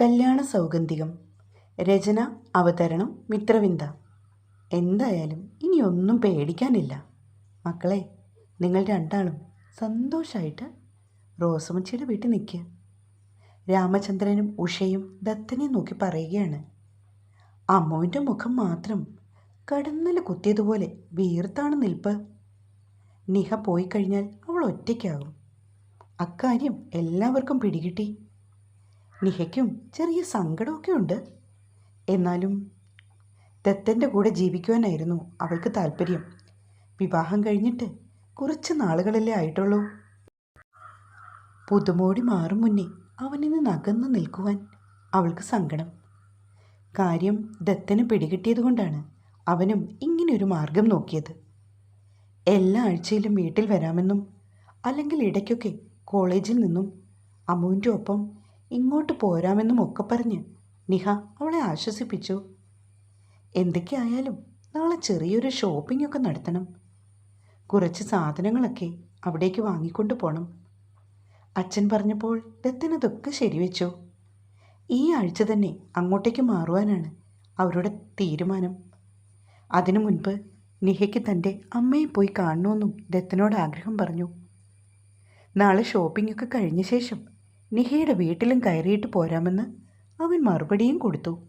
കല്യാണ സൗഗന്ധികം രചന അവതരണം മിത്രവിന്ദ. എന്തായാലും ഇനി ഒന്നും പേടിക്കാനില്ല. മക്കളെ നിങ്ങൾ രണ്ടാളും സന്തോഷമായിട്ട് റോസമ്മച്ചിയുടെ വീട്ടിൽ നിൽക്കുക. രാമചന്ദ്രനും ഉഷയും ദത്തനെയും നോക്കി പറയുകയാണ്. അമ്മുവിന്റെ മുഖം മാത്രം കടന്നൽ കുത്തിയതുപോലെ വീർത്താണ് നിൽപ്പ്. നിഹ പോയി കഴിഞ്ഞാൽ അവൾ ഒറ്റയ്ക്കാകും. അക്കാര്യം എല്ലാവർക്കും പിടികിട്ടി. നിഹയ്ക്കും ചെറിയ സങ്കടമൊക്കെ ഉണ്ട്. എന്നാലും ദത്തന്റെ കൂടെ ജീവിക്കുവാനായിരുന്നു അവൾക്ക് താല്പര്യം. വിവാഹം കഴിഞ്ഞിട്ട് കുറച്ച് നാളുകളല്ലേ ആയിട്ടുള്ളൂ. പുതുമോടി മാറും മുന്നേ അവനിൽ നിന്ന് നിൽക്കുവാൻ അവൾക്ക് സങ്കടം. കാര്യം ദത്തന് പിടികിട്ടിയതുകൊണ്ടാണ് അവനും ഇങ്ങനെയൊരു മാർഗം നോക്കിയത്. എല്ലാ ആഴ്ചയിലും വീട്ടിൽ വരാമെന്നും അല്ലെങ്കിൽ ഇടയ്ക്കൊക്കെ കോളേജിൽ നിന്നും അമ്മുവിന്റെ ഒപ്പം ഇങ്ങോട്ട് പോരാമെന്നും ഒക്കെ പറഞ്ഞ് നിഹ അവളെ ആശ്വസിപ്പിച്ചു. എന്തൊക്കെയായാലും നാളെ ചെറിയൊരു ഷോപ്പിംഗ് ഒക്കെ നടത്തണം. കുറച്ച് സാധനങ്ങളൊക്കെ അവിടേക്ക് വാങ്ങിക്കൊണ്ട് പോകണം അച്ഛൻ പറഞ്ഞപ്പോൾ ദത്തനതൊക്കെ ശരിവെച്ചു. ഈ ആഴ്ച തന്നെ അങ്ങോട്ടേക്ക് മാറുവാനാണ് അവരുടെ തീരുമാനം. അതിനു മുൻപ് നിഹയ്ക്ക് തന്റെ അമ്മയെ പോയി കാണണമെന്നും ദത്തനോട് ആഗ്രഹം പറഞ്ഞു. നാളെ ഷോപ്പിംഗ് ഒക്കെ കഴിഞ്ഞ ശേഷം നിഹയുടെ വീട്ടിലും കയറിയിട്ട് പോരാമെന്ന് അവൻ മറുപടിയും കൊടുത്തു.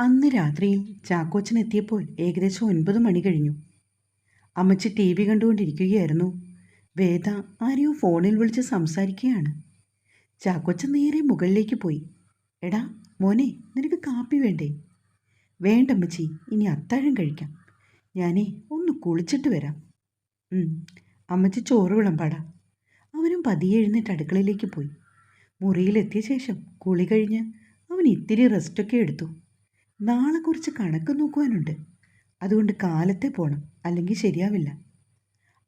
അന്ന് രാത്രിയിൽ ചാക്കോച്ചൻ എത്തിയപ്പോൾ ഏകദേശം ഒൻപത് മണി കഴിഞ്ഞു. അമ്മച്ചി ടി വി കണ്ടുകൊണ്ടിരിക്കുകയായിരുന്നു. വേദ ആരെയോ ഫോണിൽ വിളിച്ച് സംസാരിക്കുകയാണ്. ചാക്കോച്ചൻ നേരെ മുകളിലേക്ക് പോയി. എടാ മോനെ നിനക്ക് കാപ്പി വേണ്ടേ? വേണ്ട വേണ്ടമ്മച്ചി ഇനി അത്താഴം കഴിക്കാം. ഞാനേ ഒന്ന് കുളിച്ചിട്ട് വരാം. അമ്മച്ചി ചോറ് വിളമ്പാടാ. അവനും പതിയെ എഴുന്നേറ്റ് അടുക്കളയിലേക്ക് പോയി. മുറിയിലെത്തിയ ശേഷം കുളി കഴിഞ്ഞ് അവൻ ഇത്തിരി റെസ്റ്റൊക്കെ എടുത്തു. നാളെ കുറച്ച് കണക്ക് നോക്കുവാനുണ്ട്. അതുകൊണ്ട് കാലത്തെ പോകണം അല്ലെങ്കിൽ ശരിയാവില്ല.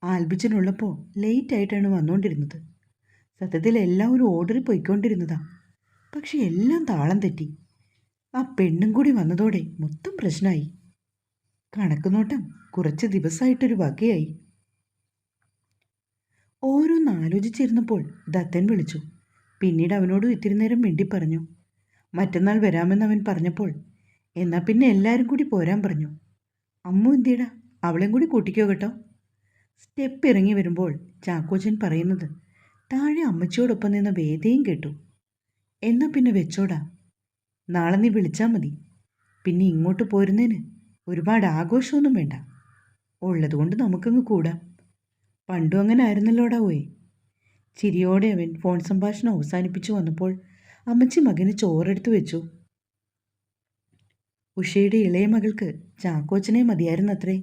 ആൽബിച്ചനുള്ളപ്പോൾ ലേറ്റ് ആയിട്ടാണ് വന്നുകൊണ്ടിരുന്നത് സത്യത്തിൽ എല്ലാം ഒരു ഓർഡറിൽ പോയിക്കൊണ്ടിരുന്നതാ. പക്ഷെ എല്ലാം താളം തെറ്റി. ആ പെണ്ണും കൂടി വന്നതോടെ മൊത്തം പ്രശ്നമായി. കണക്ക് നോട്ടം കുറച്ച് ദിവസമായിട്ടൊരു വകയായി. ഓരോന്ന് ആലോചിച്ചിരുന്നപ്പോൾ ദത്തൻ വിളിച്ചു. പിന്നീട് അവനോട് ഇത്തിരി നേരം മിണ്ടി പറഞ്ഞു. മറ്റന്നാൾ വരാമെന്ന് അവൻ പറഞ്ഞപ്പോൾ എന്നാൽ പിന്നെ എല്ലാവരും കൂടി പോരാൻ പറഞ്ഞു. അമ്മു എന്തിയടാ? അവളെയും കൂടി കൂട്ടിക്കോ കേട്ടോ. സ്റ്റെപ്പ് ഇറങ്ങി വരുമ്പോൾ ചാക്കോച്ചൻ പറയുന്നത് താഴെ അമ്മച്ചിയോടൊപ്പം നിന്ന് വേദയും കേട്ടു. എന്നാൽ പിന്നെ വെച്ചോടാ. നാളെ നീ വിളിച്ചാൽ മതി. പിന്നെ ഇങ്ങോട്ട് പോരുന്നതിന് ഒരുപാട് ആഘോഷമൊന്നും വേണ്ട. ഉള്ളതുകൊണ്ട് നമുക്കങ്ങ് കൂടാം. പണ്ടും അങ്ങനെ ആയിരുന്നല്ലോടാ പോയി ചിരിയോടെ അവൻ ഫോൺ സംഭാഷണം അവസാനിപ്പിച്ചു വന്നപ്പോൾ അമ്മച്ചി മകന് ചോറെടുത്തു വെച്ചു. ഉഷയുടെ ഇളയ മകൾക്ക് ചാക്കോച്ചനെ മതിയായിരുന്നത്രേ.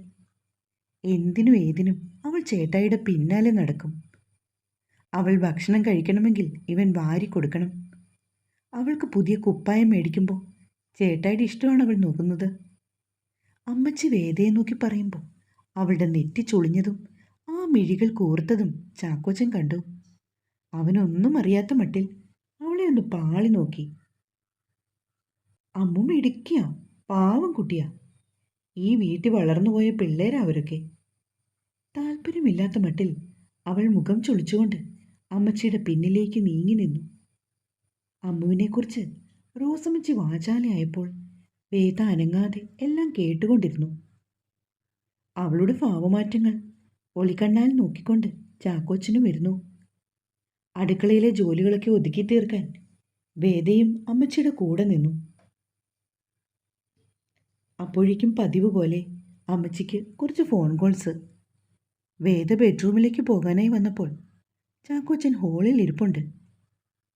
എന്തിനും ഏതിനും അവൾ ചേട്ടായിയുടെ പിന്നാലെ നടക്കും. അവൾ ഭക്ഷണം കഴിക്കണമെങ്കിൽ ഇവൻ വാരി കൊടുക്കണം. അവൾക്ക് പുതിയ കുപ്പായം മേടിക്കുമ്പോൾ ചേട്ടായിയുടെ ഇഷ്ടമാണ് അവൾ നോക്കുന്നത്. അമ്മച്ചി വേദയെ നോക്കി പറയുമ്പോൾ അവളുടെ നെറ്റി ചുളിഞ്ഞതും മിഴികൾ കൂർത്തതും ചാക്കോച്ചൻ കണ്ടു. അവനൊന്നും അറിയാത്ത മട്ടിൽ അവളെ ഒന്ന് പാളി നോക്കി. അമ്മ ഇടുക്കിയ? പാവം കുട്ടിയാ. ഈ വീട്ടിൽ വളർന്നുപോയ പിള്ളേരാ അവരൊക്കെ. താല്പര്യമില്ലാത്ത മട്ടിൽ അവൾ മുഖം ചൊളിച്ചുകൊണ്ട് അമ്മച്ചിയുടെ പിന്നിലേക്ക് നീങ്ങി നിന്നു. അമ്മുവിനെക്കുറിച്ച് റോസമ്മച്ചി വാചാലയായപ്പോൾ വേദ അനങ്ങാതെ എല്ലാം കേട്ടുകൊണ്ടിരുന്നു. അവളുടെ ഭാവമാറ്റങ്ങൾ ഒളിക്കണ്ണാൽ നോക്കിക്കൊണ്ട് ചാക്കോച്ചനും വരുന്നു അടുക്കളയിലെ ജോലികളൊക്കെ ഒതുക്കി തീർക്കാൻ വേദയും അമ്മച്ചിയുടെ കൂടെ നിന്നു. അപ്പോഴേക്കും പതിവ് പോലെ അമ്മച്ചിക്ക് കുറച്ച് ഫോൺ കോൾസ് വേദ ബെഡ്റൂമിലേക്ക് പോകാനായി വന്നപ്പോൾ ചാക്കോച്ചൻ ഹോളിൽ ഇരിപ്പുണ്ട്.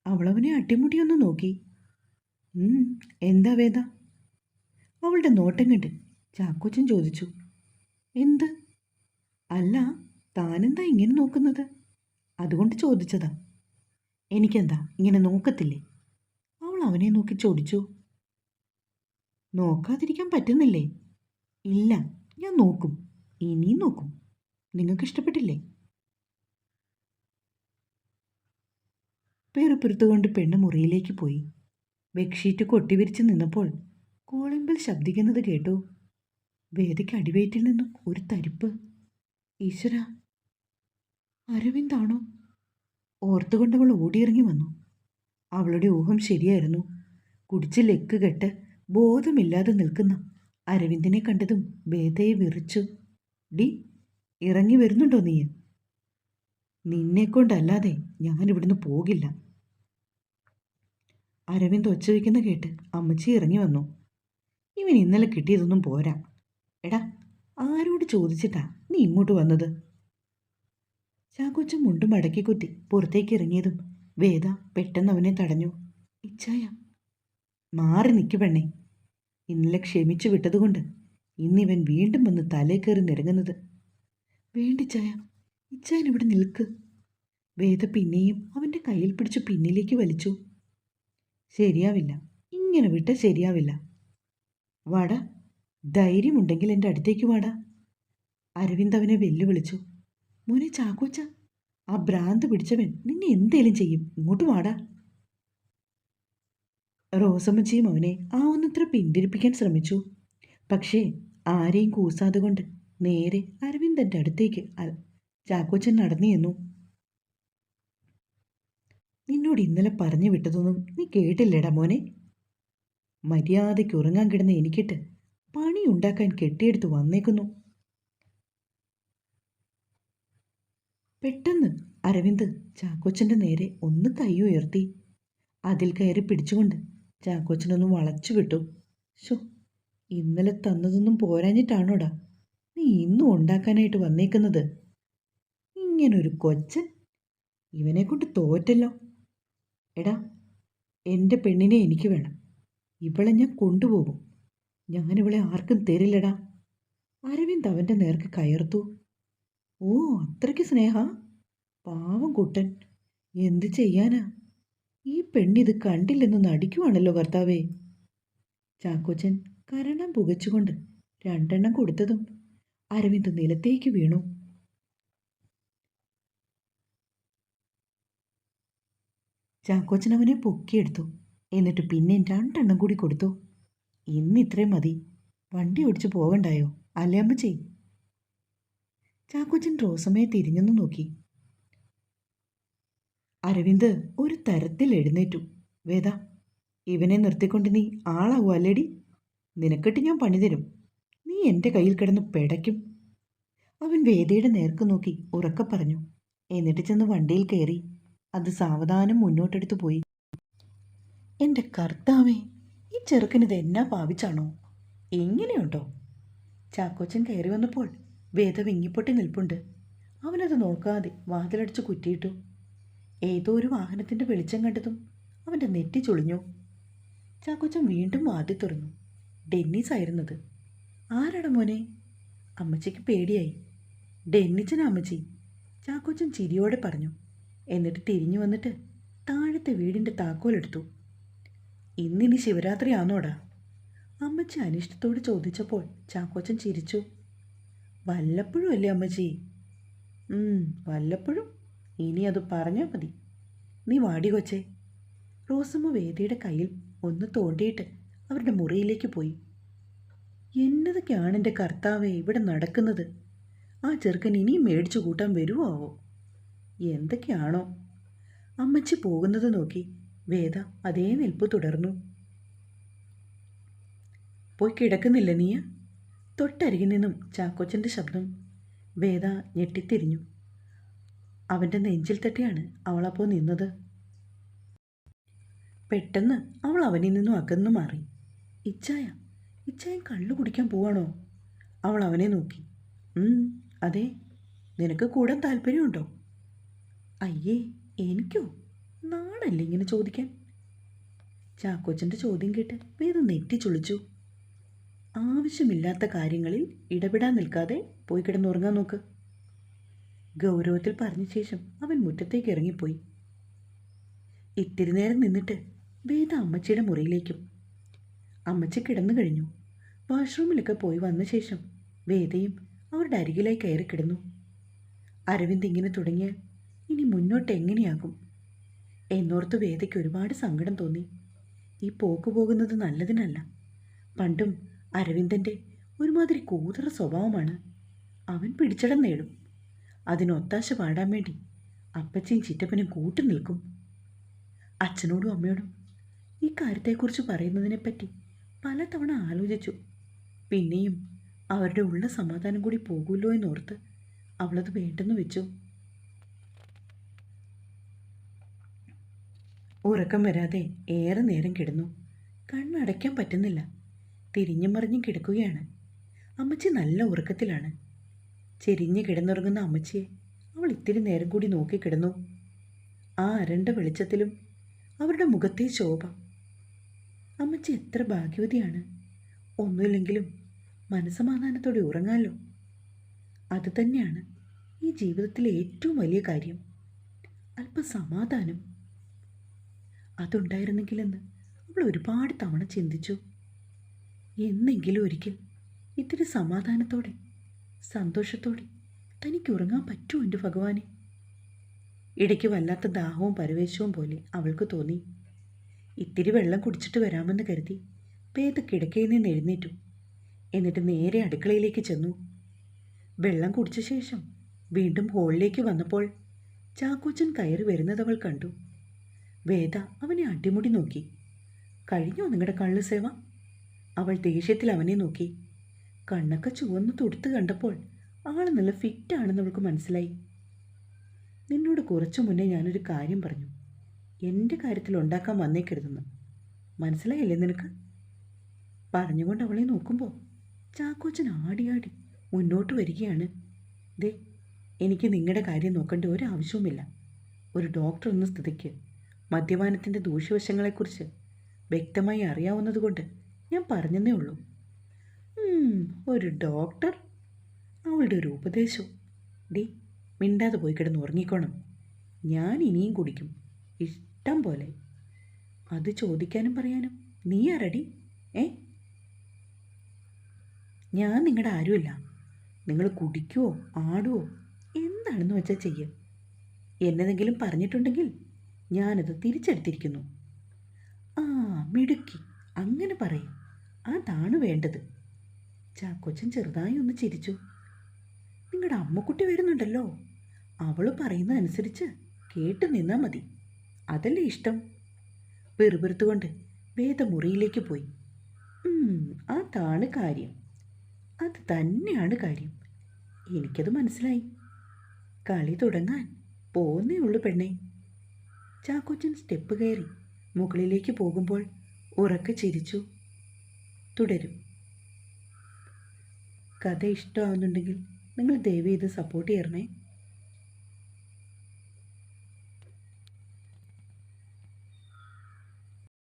അവളവനെ അട്ടിമുട്ടിയൊന്ന് നോക്കി. "ഉം, എന്താ വേദ? അവളുടെ നോട്ടം കണ്ട് ചാക്കോച്ചൻ ചോദിച്ചു. എന്ത്? അല്ല താനെന്താ ഇങ്ങനെ നോക്കുന്നത്? അതുകൊണ്ട് ചോദിച്ചതാ. എനിക്കെന്താ ഇങ്ങനെ നോക്കത്തില്ലേ? അവൾ അവനെ നോക്കി ചോദിച്ചു. നോക്കാതിരിക്കാൻ പറ്റുന്നില്ലേ? ഇല്ല ഞാൻ നോക്കും. ഇനിയും നോക്കും. നിങ്ങൾക്ക് ഇഷ്ടപ്പെട്ടില്ലേ? പേറുപുറത്തുകൊണ്ട് പെണ്ണ് മുറിയിലേക്ക് പോയി. ബെഡ്ഷീറ്റ് കൊട്ടിവിരിച്ച് നിന്നപ്പോൾ കോളിമ്പിൽ ശബ്ദിക്കുന്നത് കേട്ടു. വേദിക്ക് അടിവയറ്റിൽ നിന്നും ഒരു തരിപ്പ്. ഈശ്വര അരവിന്ദാണോ? ഓർത്തുകൊണ്ടവൾ ഓടിയിറങ്ങി വന്നു. അവളുടെ ഊഹം ശരിയായിരുന്നു. കുടിച്ച് ലെക്ക് കെട്ട് ബോധമില്ലാതെ നിൽക്കുന്ന അരവിന്ദനെ കണ്ടതും ബേദയെ വിറിച്ചു. ഡി ഇറങ്ങി വരുന്നുണ്ടോ നീ? നിന്നെക്കൊണ്ടല്ലാതെ ഞാനിവിടുന്ന് പോകില്ല. അരവിന്ദ് ഒച്ച വയ്ക്കുന്ന കേട്ട് അമ്മച്ചി ഇറങ്ങി വന്നു. ഇവൻ ഇന്നലെ കിട്ടിയതൊന്നും പോരാ. എടാ ആരോട് ചോദിച്ചിട്ടാ നീ ഇങ്ങോട്ട് വന്നത്? ചാക്കോച്ച മുണ്ടും മടക്കി പുറത്തേക്ക് ഇറങ്ങിയതും വേദ പെട്ടെന്ന് അവനെ തടഞ്ഞു. ഇച്ഛായ മാറി നിൽക്കു പെണ്ണേ. ഇന്നലെ ക്ഷമിച്ചു വിട്ടതുകൊണ്ട് ഇന്നിവൻ വീണ്ടും വന്ന് തലേ കയറി നിരങ്ങുന്നത്. വേണ്ടിച്ചായ ഇച്ചായൻ ഇവിടെ നിൽക്ക്. വേദ പിന്നെയും അവന്റെ കയ്യിൽ പിടിച്ചു പിന്നിലേക്ക് വലിച്ചു. ശരിയാവില്ല ഇങ്ങനെ വിട്ട ശരിയാവില്ല. വാടാ ധൈര്യമുണ്ടെങ്കിൽ എന്റെ അടുത്തേക്ക് വാടാ. അരവിന്ദ് അവനെ വെല്ലുവിളിച്ചു. മോനെ ചാക്കോച്ച ആ ഭ്രാന്ത് പിടിച്ചവൻ നിന്നെ എന്തേലും ചെയ്യും. ഇങ്ങോട്ട് വാടാ. റോസമ്മച്ചിയും അവനെ ആ ഒന്നത്ര പിന്തിരിപ്പിക്കാൻ ശ്രമിച്ചു. പക്ഷേ ആരെയും കൂസാതെ കൊണ്ട് നേരെ അരവിന്ദന്റെ അടുത്തേക്ക് ചാക്കോച്ചൻ നടന്നു ചെന്നു. നിന്നോട് ഇന്നലെ പറഞ്ഞു വിട്ടതൊന്നും നീ കേട്ടില്ലേടാ മോനെ? മര്യാദയ്ക്ക് ഉറങ്ങാൻ കിടന്ന എനിക്കിട്ട് പണി ഉണ്ടാക്കാൻ കെട്ടിയെടുത്ത് വന്നേക്കുന്നു. പെട്ടെന്ന് അരവിന്ദ് ചാക്കോച്ചന്റെ നേരെ ഒന്ന് കൈ ഉയർത്തി. അതിൽ കയറി പിടിച്ചുകൊണ്ട് ചാക്കോച്ചനൊന്ന് വളച്ചു വിട്ടു. ഷോ ഇന്നലെ തന്നതൊന്നും പോരാഞ്ഞിട്ടാണോടാ? നീ ഇന്നും ഉണ്ടാക്കാനായിട്ട് വന്നേക്കുന്നത്. ഇങ്ങനൊരു കൊച്ചൻ? ഇവനെ കൊണ്ട് തോറ്റല്ലോ. എടാ എന്റെ പെണ്ണിനെ എനിക്ക് വേണം. ഇവളെ ഞാൻ കൊണ്ടുപോകും. ഞാനിവളെ ആർക്കും തരില്ലടാ. അരവിന്ദ് അവന്റെ നേർക്ക് കയർത്തു. ഓ അത്രയ്ക്ക് സ്നേഹ? പാവം കുട്ടൻ. എന്ത് ചെയ്യാനാ? ഈ പെണ്ണിത് കണ്ടില്ലെന്ന് നടിക്കുവാണല്ലോ കർത്താവേ ചാക്കോച്ചൻ കരണം പുകച്ചുകൊണ്ട് രണ്ടെണ്ണം കൊടുത്തതും അരവിന്ദ് നിലത്തേക്ക് വീണു. ചാക്കോച്ചൻ അവനെ പൊക്കിയെടുത്തു. എന്നിട്ട് പിന്നെ രണ്ടെണ്ണം കൂടി കൊടുത്തു. ഇന്ന് ഇത്രയും മതി. വണ്ടി ഓടിച്ചു പോകണ്ടായോ? അല്ലേ അമ്മച്ചേ? ചാക്കോച്ചൻ റോസമ്മയെ തിരിഞ്ഞൊന്നു നോക്കി. അരവിന്ദ് ഒരു തരത്തിൽ എഴുന്നേറ്റു. വേദ ഇവനെ നിർത്തിക്കൊണ്ട് നീ ആളാവൂ അല്ലേടി? നിനക്കിട്ട് ഞാൻ പണി തരും. നീ എന്റെ കയ്യിൽ കിടന്ന് പെടയ്ക്കും. അവൻ വേദയുടെ നേർക്ക് നോക്കി ഉറക്കെ പറഞ്ഞു. എന്നിട്ട് ചെന്ന് വണ്ടിയിൽ കയറി. അത് സാവധാനം മുന്നോട്ടെടുത്തു പോയി. എന്റെ കർത്താവേ ഈ ചെറുക്കൻ ഇത് എന്നാ പാവിച്ചാണോ എങ്ങനെയുണ്ടോ? ചാക്കോച്ചൻ കയറി വന്നപ്പോൾ വേദ വിങ്ങിപ്പൊട്ടി നിൽപ്പുണ്ട്. അവനത് നോക്കാതെ വാതിലടിച്ച് കുറ്റിയിട്ടു. ഏതോ ഒരു വാഹനത്തിന്റെ വെളിച്ചം കണ്ടതും അവന്റെ നെറ്റി ചുളിഞ്ഞു. ചാക്കോച്ചൻ വീണ്ടും വാതി തുറന്നു. ഡെന്നീസ് ആയിരുന്നത് ആരാണ് മോനെ? അമ്മച്ചിക്ക് പേടിയായി. ഡെന്നിച്ചന അമ്മച്ചി. ചാക്കോച്ചൻ ചിരിയോടെ പറഞ്ഞു. എന്നിട്ട് തിരിഞ്ഞു വന്നിട്ട് താഴത്തെ വീടിന്റെ താക്കോലെടുത്തു. ഇന്നിനി ശിവരാത്രി ആണോടാ അമ്മച്ചി അനിഷ്ടത്തോട് ചോദിച്ചപ്പോൾ ചാക്കോച്ചൻ ചിരിച്ചു. വല്ലപ്പോഴും അല്ലേ അമ്മച്ചി? വല്ലപ്പോഴും. ഇനി അത് പറഞ്ഞാൽ മതി. നീ വാടി കൊച്ചേ. റോസമ്മ വേദിയുടെ കയ്യിൽ ഒന്ന് തോണ്ടിയിട്ട് അവരുടെ മുറിയിലേക്ക് പോയി. എന്നതൊക്കെയാണ് എന്റെ കർത്താവേ ഇവിടെ നടക്കുന്നത്? ആ ചെറുക്കൻ ഇനിയും മേടിച്ചു കൂട്ടാൻ വരുമോ ആവോ എന്തൊക്കെയാണോ? അമ്മച്ചി പോകുന്നത് നോക്കി വേദ അതേ നിൽപ്പ് തുടർന്നു. പോയി കിടക്കുന്നില്ല നീയ തൊട്ടരികിൽ നിന്നും ചാക്കോച്ചന്റെ ശബ്ദം. വേദ ഞെട്ടിത്തിരിഞ്ഞു. അവന്റെ നെഞ്ചിൽ തട്ടിയാണ് അവളപ്പോൾ നിന്നത്. പെട്ടെന്ന് അവൾ അവനിൽ നിന്നും അകന്നു മാറി. ഇച്ചായ ഇച്ചായ കള്ളു കുടിക്കാൻ പോവാണോ? അവൾ അവനെ നോക്കി. "ഉം, അതെ. നിനക്ക് കൂടാൻ താല്പര്യമുണ്ടോ? അയ്യേ എനിക്കോ? നാണല്ലേ ഇങ്ങനെ ചോദിക്കാൻ? ചാക്കോച്ചന്റെ ചോദ്യം കേട്ട് വേദ നെറ്റിച്ചൊളിച്ചു ചുളിച്ചു. ആവശ്യമില്ലാത്ത കാര്യങ്ങളിൽ ഇടപെടാൻ നിൽക്കാതെ പോയി കിടന്നുറങ്ങാൻ നോക്ക്. ഗൗരവത്തിൽ പറഞ്ഞ ശേഷം അവൻ മുറ്റത്തേക്ക് ഇറങ്ങിപ്പോയി. ഇത്തിരി നേരം നിന്നിട്ട് വേദ അമ്മച്ചിയുടെ മുറിയിലേക്കും. അമ്മച്ചി കിടന്നു കഴിഞ്ഞു. വാഷ്റൂമിലൊക്കെ പോയി വന്ന ശേഷം വേദയും അവരുടെ അരികിലായി കയറി കിടന്നു. അരവിന്ദ് ഇങ്ങനെ തുടങ്ങിയാൽ ഇനി മുന്നോട്ട് എങ്ങനെയാകും? എന്നോർത്ത് വേദയ്ക്ക് ഒരുപാട് സങ്കടം തോന്നി. ഈ പോക്ക് പോകുന്നത് നല്ലതിനല്ല. പണ്ടും അരവിന്ദന്റെ ഒരുമാതിരി കൂതറ സ്വഭാവമാണ്. അവൻ പിടിച്ചടം നേടും. അതിനൊത്താശ പാടാൻ വേണ്ടി അപ്പച്ചയും ചിറ്റപ്പനും കൂട്ടു നിൽക്കും. അച്ഛനോടും അമ്മയോടും ഈ കാര്യത്തെക്കുറിച്ച് പറയുന്നതിനെപ്പറ്റി പലതവണ ആലോചിച്ചു. പിന്നെയും അവരുടെ ഉള്ള സമാധാനം കൂടി പോകുമല്ലോ എന്നോർത്ത് അവളത് വേണ്ടെന്ന് വെച്ചു. ഉറക്കം വരാതെ ഏറെ നേരം കിടന്നു. കണ്ണടയ്ക്കാൻ പറ്റുന്നില്ല. തിരിഞ്ഞും മറിഞ്ഞും കിടക്കുകയാണ്. അമ്മച്ചി നല്ല ഉറക്കത്തിലാണ്. ചെരിഞ്ഞ് കിടന്നുറങ്ങുന്ന അമ്മച്ചിയെ അവൾ ഇത്തിരി നേരം കൂടി നോക്കിക്കിടന്നു ആ അരണ്ട വെളിച്ചത്തിലും അവരുടെ മുഖത്തെ ശോഭ. അമ്മച്ചി എത്ര ഭാഗ്യവതിയാണ്. ഒന്നുമില്ലെങ്കിലും മനസമാധാനത്തോടെ ഉറങ്ങാലോ. അതുതന്നെയാണ് ഈ ജീവിതത്തിലെ ഏറ്റവും വലിയ കാര്യം. അല്പം സമാധാനം അതുണ്ടായിരുന്നെങ്കിലെന്ന് അവൾ ഒരുപാട് തവണ ചിന്തിച്ചു. എന്നെങ്കിലും ഒരിക്കൽ ഇത്തിരി സമാധാനത്തോടെ സന്തോഷത്തോടെ തനിക്ക് ഉറങ്ങാൻ പറ്റുമോ എന്റെ ഭഗവാനെ. ഇടയ്ക്ക് വല്ലാത്ത ദാഹവും പരവേശവും പോലെ അവൾക്ക് തോന്നി. ഇത്തിരി വെള്ളം കുടിച്ചിട്ട് വരാമെന്ന് കരുതി പേത കിടക്കയിൽ നിന്ന് എഴുന്നേറ്റു. എന്നിട്ട് നേരെ അടുക്കളയിലേക്ക് ചെന്നു. വെള്ളം കുടിച്ച ശേഷം വീണ്ടും ഹോളിലേക്ക് വന്നപ്പോൾ ചാക്കോച്ചൻ കയറി വരുന്നത് അവൾ കണ്ടു. വേദ അവനെ അടിമുടി നോക്കി. കഴിഞ്ഞോ നിങ്ങളുടെ കള്ളു സേവ? അവൾ ദേഷ്യത്തിൽ അവനെ നോക്കി. കണ്ണൊക്കെ ചുവന്ന് തുടുത്ത് കണ്ടപ്പോൾ ആൾ നല്ല ഫിറ്റാണെന്ന് അവൾക്ക് മനസ്സിലായി. നിന്നോട് കുറച്ചു മുന്നേ ഞാനൊരു കാര്യം പറഞ്ഞു. എന്റെ കാര്യത്തിൽ ഉണ്ടാക്കാൻ വന്നേക്കരുതെന്ന്. മനസ്സിലായില്ലേ നിനക്ക്? പറഞ്ഞുകൊണ്ട് അവളെ നോക്കുമ്പോൾ ചാക്കോച്ചൻ ആടിയാടി മുന്നോട്ട് വരികയാണ്. ദേ എനിക്ക് നിങ്ങളുടെ കാര്യം നോക്കേണ്ട ഒരാവശ്യവുമില്ല ഒരു ഡോക്ടർ എന്ന സ്ഥിതിക്ക്. മദ്യപാനത്തിന്റെ ദൂഷ്യവശങ്ങളെക്കുറിച്ച് വ്യക്തമായി അറിയാവുന്നതുകൊണ്ട് ഞാൻ പറഞ്ഞതേ ഉള്ളൂ. ഒരു ഡോക്ടർ? അവളുടെ ഒരു ഉപദേശവും ഡി മിണ്ടാതെ പോയി കിടന്ന് ഉറങ്ങിക്കോണം. ഞാൻ ഇനിയും കുടിക്കും. ഇഷ്ടം പോലെ. അത് ചോദിക്കാനും പറയാനും. നീ ആരടി ഏ? ഞാൻ നിങ്ങളുടെ ആരുമല്ല. നിങ്ങൾ കുടിക്കുവോ ആടുവോ എന്താണെന്ന് വെച്ചാൽ ചെയ്യും. എന്നെന്തെങ്കിലും പറഞ്ഞിട്ടുണ്ടെങ്കിൽ ഞാനത് തിരിച്ചെടുത്തിരിക്കുന്നു. ആ മിടുക്കി. അങ്ങനെ പറയും. അതാണ് വേണ്ടത്. ചാക്കോച്ചൻ ചെറുതായി ഒന്ന് ചിരിച്ചു. നിങ്ങളുടെ അമ്മക്കുട്ടി വരുന്നുണ്ടല്ലോ. അവൾ പറയുന്നതനുസരിച്ച് കേട്ട് നിന്നാൽ മതി. അതല്ലേ ഇഷ്ടം? വെറുപെറുത്തുകൊണ്ട് വേദമുറിയിലേക്ക് പോയി. അതാണ് കാര്യം. അത് തന്നെയാണ് കാര്യം. എനിക്കത് മനസ്സിലായി. കളി തുടങ്ങാൻ പോന്നേ ഉള്ളു പെണ്ണെ. ചാക്കോച്ചൻ സ്റ്റെപ്പ് കയറി മുകളിലേക്ക് പോകുമ്പോൾ ഉറക്കെ ചിരിച്ചു. തുടരും. കഥ ഇഷ്ടമാവുന്നുണ്ടെങ്കിൽ നിങ്ങൾ ദയവ് ചെയ്ത് സപ്പോർട്ട് ചെയ്യണേ.